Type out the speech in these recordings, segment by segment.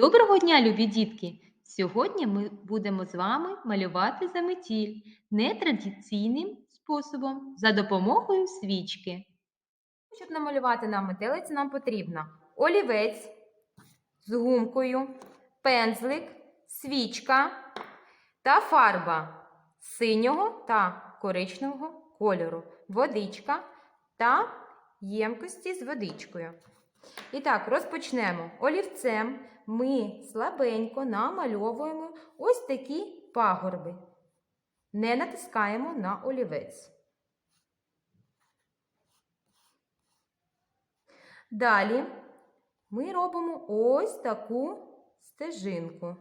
Доброго дня, любі дітки! Сьогодні ми будемо з вами малювати заметіль нетрадиційним способом за допомогою свічки. Щоб намалювати нам метелиці, нам потрібно олівець з гумкою, пензлик, свічка та фарба синього та коричневого кольору, водичка та ємкості з водичкою. І так, розпочнемо. Олівцем ми слабенько намальовуємо ось такі пагорби. Не натискаємо на олівець. Далі ми робимо ось таку стежинку.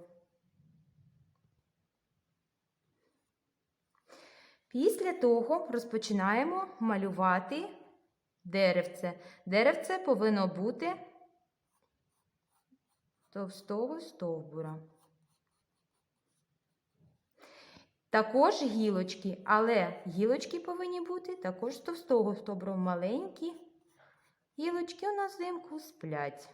Після того розпочинаємо малювати деревце. Деревце повинно бути товстого стовбура. Також гілочки, але гілочки повинні бути також з товстого стовбура маленькі. Гілочки у нас взимку сплять.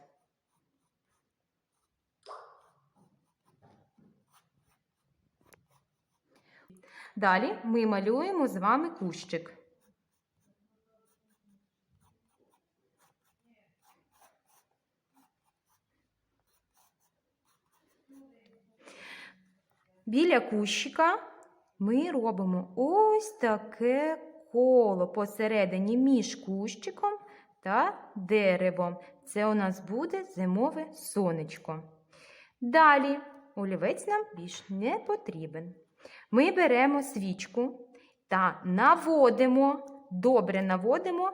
Далі ми малюємо з вами кущик. Біля кущика ми робимо ось таке коло посередині між кущиком та деревом. Це у нас буде зимове сонечко. Далі олівець нам більш не потрібен. Ми беремо свічку та наводимо, добре наводимо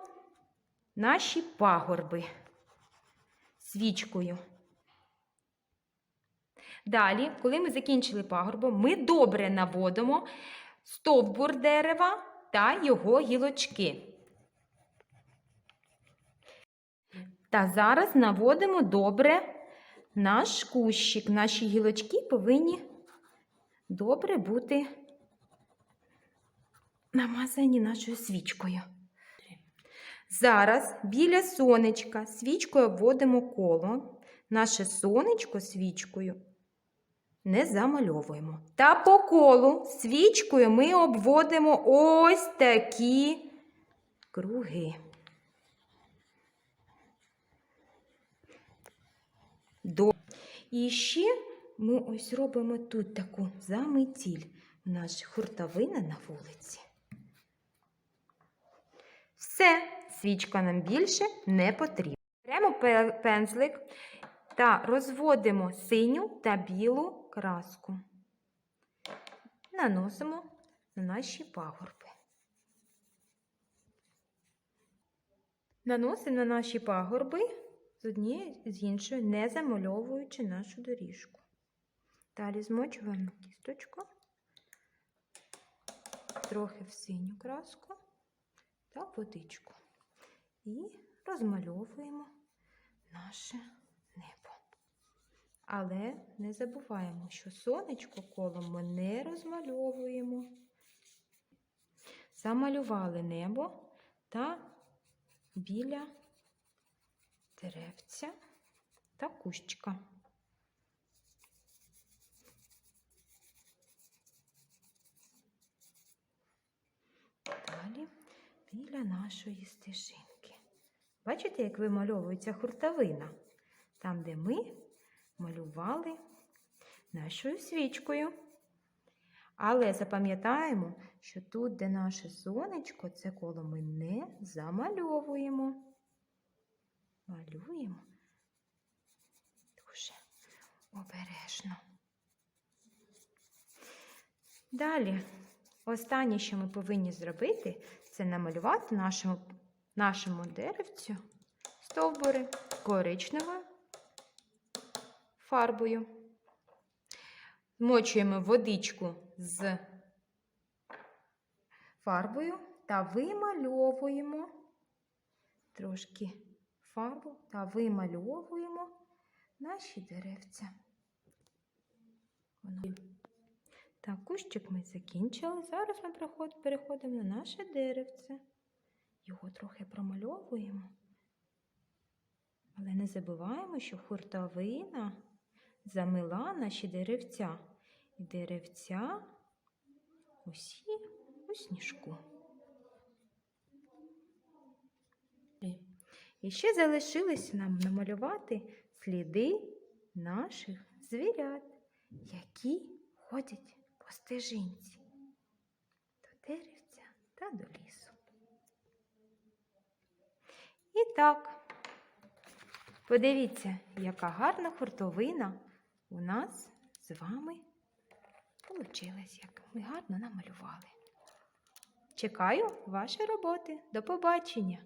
наші пагорби свічкою. Далі, коли ми закінчили пагорбом, ми добре наводимо стовбур дерева та його гілочки. Та зараз наводимо добре наш кущик. Наші гілочки повинні добре бути намазані нашою свічкою. Зараз біля сонечка свічкою обводимо коло. Наше сонечко свічкою не замальовуємо. Та по колу свічкою ми обводимо ось такі круги. До. І ще ми ось робимо тут таку заметіль. У нас хуртовина на вулиці. Все, свічка нам більше не потрібна. Беремо пензлик та розводимо синю та білу краску. Наносимо на наші пагорби. Наносимо на наші пагорби з однієї з іншої, не замальовуючи нашу доріжку. Далі змочуємо кісточку, трохи в синю краску та водичку. І розмальовуємо наше. Але не забуваємо, що сонечко коло ми не розмальовуємо. Замалювали небо та біля деревця та кущика. Далі біля нашої стежинки. Бачите, як вимальовується хуртовина? Там, де ми малювали нашою свічкою. Але запам'ятаємо, що тут, де наше сонечко, це коло ми не замальовуємо. Малюємо дуже обережно. Далі, останнє, що ми повинні зробити, це намалювати нашому, нашому деревцю стовбури коричневою фарбою. Змочуємо водичку з фарбою та вимальовуємо трошки фарбу та вимальовуємо наші деревця. Так, кущик ми закінчили. Зараз ми переходимо на наше деревце. Його трохи промальовуємо. Але не забуваємо, що хуртовина замила наші деревця. І деревця усі у сніжку. І ще залишилось нам намалювати сліди наших звірят, які ходять по стежинці до деревця та до лісу. І так, подивіться, яка гарна хуртовина у нас з вами получилась, як ми гарно намалювали. Чекаю ваші роботи. До побачення!